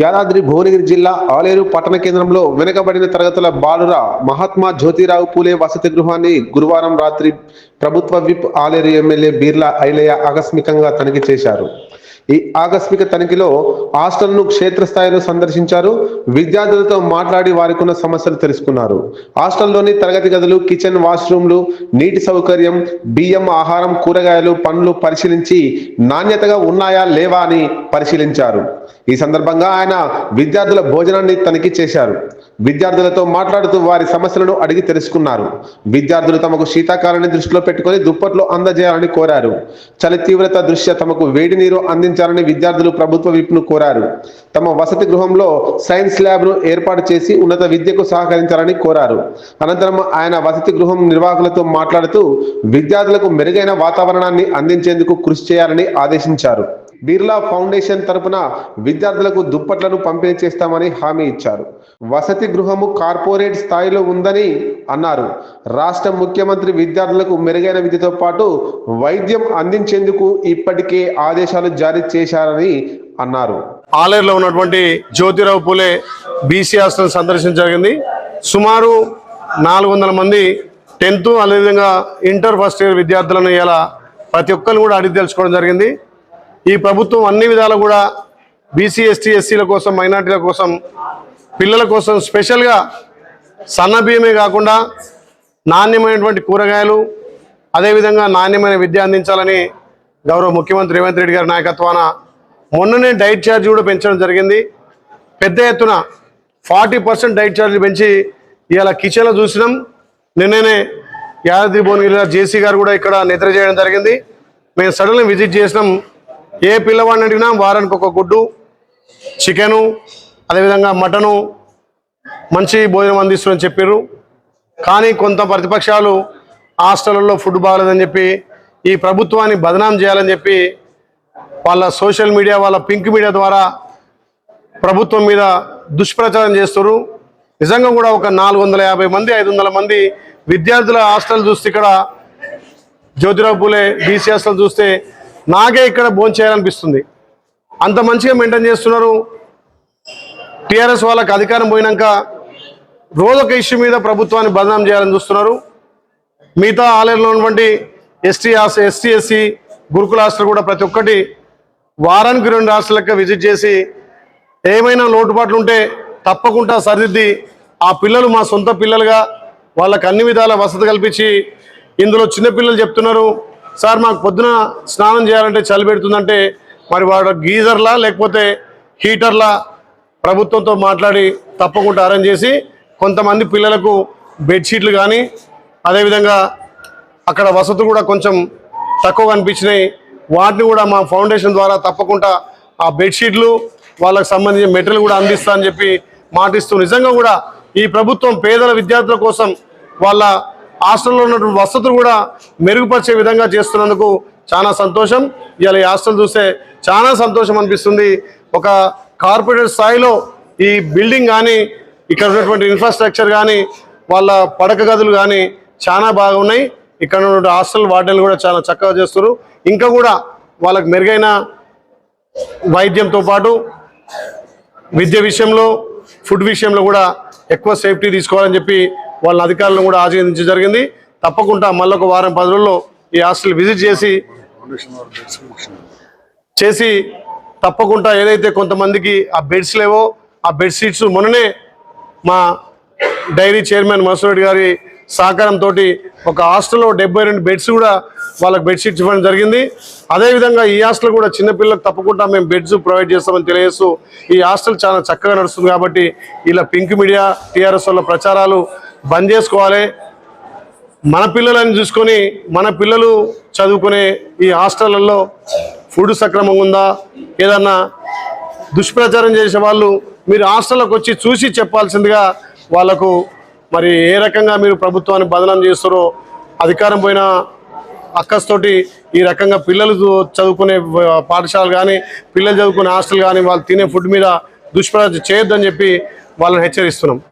యాదాద్రి భువనగిరి జిల్లా ఆలేరు పట్టణ కేంద్రంలో వెనుకబడిన తరగతుల బాలుర మహాత్మా జ్యోతిరావు పూలే వసతి గృహాన్ని గురువారం రాత్రి ప్రభుత్వ విప్ ఆలేరు ఎమ్మెల్యే బీర్లా ఐలయ్య ఆకస్మికంగా తనిఖీ చేశారు. ఈ ఆకస్మిక తనిఖీలో హాస్టల్ను క్షేత్రస్థాయిలో సందర్శించారు. విద్యార్థులతో మాట్లాడి వారికి ఉన్న సమస్యలు తెలుసుకున్నారు. హాస్టల్లోని తరగతి గదులు కిచెన్ వాష్రూమ్లు నీటి సౌకర్యం బియ్యం ఆహారం కూరగాయలు పండ్లు పరిశీలించి నాణ్యతగా ఉన్నాయా లేవా అని పరిశీలించారు. ఈ సందర్భంగా ఆయన విద్యార్థుల భోజనాన్ని తనిఖీ చేశారు. విద్యార్థులతో మాట్లాడుతూ వారి సమస్యలను అడిగి తెలుసుకున్నారు. విద్యార్థులు తమకు శీతాకాలాన్ని దృష్టిలో పెట్టుకొని దుప్పట్లు అందజేయాలని కోరారు. చలి తీవ్రత దృష్ట్యా తమకు వేడి నీరు అందించాలని విద్యార్థులు ప్రభుత్వ విప్ను కోరారు. తమ వసతి గృహంలో సైన్స్ ల్యాబ్ను ఏర్పాటు చేసి ఉన్నత విద్యకు సహకరించాలని కోరారు. అనంతరం ఆయన వసతి గృహం నిర్వాహకులతో మాట్లాడుతూ విద్యార్థులకు మెరుగైన వాతావరణాన్ని అందించేందుకు కృషి చేయాలని ఆదేశించారు. బిర్లా ఫౌండేషన్ తరపున విద్యార్థులకు దుప్పట్లను పంపిణీ చేస్తామని హామీ ఇచ్చారు. వసతి గృహము కార్పొరేట్ స్థాయిలో ఉందని అన్నారు. రాష్ట్ర ముఖ్యమంత్రి విద్యార్థులకు మెరుగైన విద్యతో పాటు వైద్యం అందించేందుకు ఇప్పటికే ఆదేశాలు జారీ చేశారని అన్నారు. ఆలేరులో ఉన్నటువంటి జ్యోతిరావు పూలే బీసీ హాస్టల్ సందర్శించడం జరిగింది. సుమారు నాలుగు వందల మంది టెన్త్ అదేవిధంగా ఇంటర్ ఫస్ట్ ఇయర్ విద్యార్థులను ఇలా ప్రతి ఒక్కరిని కూడా అడిగి తెలుసుకోవడం జరిగింది. ఈ ప్రభుత్వం అన్ని విధాలు కూడా బీసీ ఎస్టీ ఎస్సీల కోసం మైనార్టీల కోసం పిల్లల కోసం స్పెషల్గా సన్న బియ్యమే కాకుండా నాణ్యమైనటువంటి కూరగాయలు అదేవిధంగా నాణ్యమైన విద్య అందించాలని గౌరవ ముఖ్యమంత్రి రేవంత్ రెడ్డి గారి నాయకత్వాన మొన్ననే డైట్ ఛార్జ్ కూడా పెంచడం జరిగింది. పెద్ద ఎత్తున ఫార్టీ పర్సెంట్ డైట్ ఛార్జ్ పెంచి ఇలా కిచెన్లో చూసినాం. నిన్ననే యాదాద్రి భువనగిరి జేసీ గారు కూడా ఇక్కడ నిద్ర చేయడం జరిగింది. మేము సడన్గా విజిట్ చేసినాం. ఏ పిల్లవాడిని అడిగినా వారానికి ఒక గుడ్డు చికెను అదేవిధంగా మటను మంచి భోజనం అందిస్తుందని చెప్పారు కానీ కొంత ప్రతిపక్షాలు హాస్టళ్ళలో ఫుడ్ బాగలేదని చెప్పి ఈ ప్రభుత్వాన్ని బదనాం చేయాలని చెప్పి వాళ్ళ సోషల్ మీడియా వాళ్ళ పింక్ మీడియా ద్వారా ప్రభుత్వం మీద దుష్ప్రచారం చేస్తారు నిజంగా కూడా ఒక నాలుగు వందల యాభై మంది ఐదు వందల మంది విద్యార్థుల హాస్టల్ చూస్తే ఇక్కడ జ్యోతిరావు పూలే బీసీ హాస్టల్ చూస్తే నాకే ఇక్కడ భోంచేయాలనిపిస్తుంది అంత మంచిగా మెయింటైన్ చేస్తున్నారు. టీఆర్ఎస్ వాళ్ళకి అధికారం పోయినాక రోజొక ఇష్యూ మీద ప్రభుత్వాన్ని బదనాం చేయాలని చూస్తున్నారు. మిగతా ఆలయంలో ఉన్నటువంటి ST ST SC gurukul hostel కూడా ప్రతి ఒక్కటి వారానికి రెండు రాష్ట్రాలకు విజిట్ చేసి ఏమైనా లోటుపాట్లు ఉంటే తప్పకుండా సరిదిద్ది. ఆ పిల్లలు మా సొంత పిల్లలుగా వాళ్ళకి అన్ని విధాల వసతి కల్పించి ఇందులో చిన్నపిల్లలు చెప్తున్నారు. సార్ మాకు పొద్దున స్నానం చేయాలంటే చలి పెడుతుందంటే మరి వాడు గీజర్లా లేకపోతే హీటర్లా? ప్రభుత్వంతో మాట్లాడి తప్పకుండా అరేంజ్ చేసి కొంతమంది పిల్లలకు బెడ్షీట్లు కానీ అదేవిధంగా అక్కడ వసతులు కూడా కొంచెం తక్కువ కనిపించినాయి వాటిని కూడా మా ఫౌండేషన్ ద్వారా తప్పకుండా ఆ బెడ్షీట్లు వాళ్ళకు సంబంధించిన మెటీరియల్ కూడా అందిస్తా అని చెప్పి మాటిస్తూ నిజంగా కూడా ఈ ప్రభుత్వం పేదల విద్యార్థుల కోసం వాళ్ళ హాస్టల్లో ఉన్నటువంటి వసతులు కూడా మెరుగుపరిచే విధంగా చేస్తున్నందుకు చాలా సంతోషం. ఇవాళ ఈ హాస్టల్ చూస్తే చాలా సంతోషం అనిపిస్తుంది. ఒక కార్పొరేట్ స్థాయిలో ఈ బిల్డింగ్ కానీ ఇక్కడ ఉన్నటువంటి ఇన్ఫ్రాస్ట్రక్చర్ కానీ వాళ్ళ పడక గదులు కానీ చాలా బాగున్నాయి. ఇక్కడ ఉన్న హాస్టల్ వార్డెన్లు కూడా చాలా చక్కగా చేస్తారు ఇంకా కూడా వాళ్ళకు మెరుగైన వైద్యంతో పాటు విద్య విషయంలో ఫుడ్ విషయంలో కూడా ఎక్కువ సేఫ్టీ తీసుకోవాలని చెప్పి వాళ్ళ అధికారులను కూడా ఆచరించడం జరిగింది. తప్పకుండా మళ్ళొక ఒక వారం పది రోజుల్లో ఈ హాస్టల్ విజిట్ చేసి చేసి తప్పకుండా ఏదైతే కొంతమందికి ఆ బెడ్స్ లేవో ఆ బెడ్షీట్స్ మొన్ననే మా డైరీ చైర్మన్ మసూరెడ్డి గారి సహకారంతో ఒక హాస్టల్లో డెబ్బై రెండు బెడ్స్ కూడా వాళ్ళకి బెడ్షీట్స్ ఇవ్వడం జరిగింది. అదేవిధంగా ఈ హాస్టల్ కూడా చిన్నపిల్లలకు తప్పకుండా మేము బెడ్స్ ప్రొవైడ్ చేస్తామని తెలియజేస్తూ ఈ హాస్టల్ చాలా చక్కగా నడుస్తుంది కాబట్టి ఇలా పింక్ మీడియా టీఆర్ఎస్ వాళ్ళ ప్రచారాలు బంద్ చేసుకోవాలి. మన పిల్లలని చూసుకొని మన పిల్లలు చదువుకునే ఈ హాస్టళ్ళలో ఫుడ్ సక్రమంగా ఉందా? ఏదన్నా దుష్ప్రచారం చేసే వాళ్ళు మీరు హాస్టల్లోకి వచ్చి చూసి చెప్పాల్సిందిగా వాళ్ళకు మరి ఏ రకంగా మీరు ప్రభుత్వాన్ని బదనం చేస్తారో అధికారం పోయిన అక్కస్తోటి ఈ రకంగా పిల్లలు చదువుకునే పాఠశాలలు కానీ పిల్లలు చదువుకునే హాస్టల్ కానీ వాళ్ళు తినే ఫుడ్ మీద దుష్ప్రచారం చేయొద్దని చెప్పి వాళ్ళని హెచ్చరిస్తున్నాం.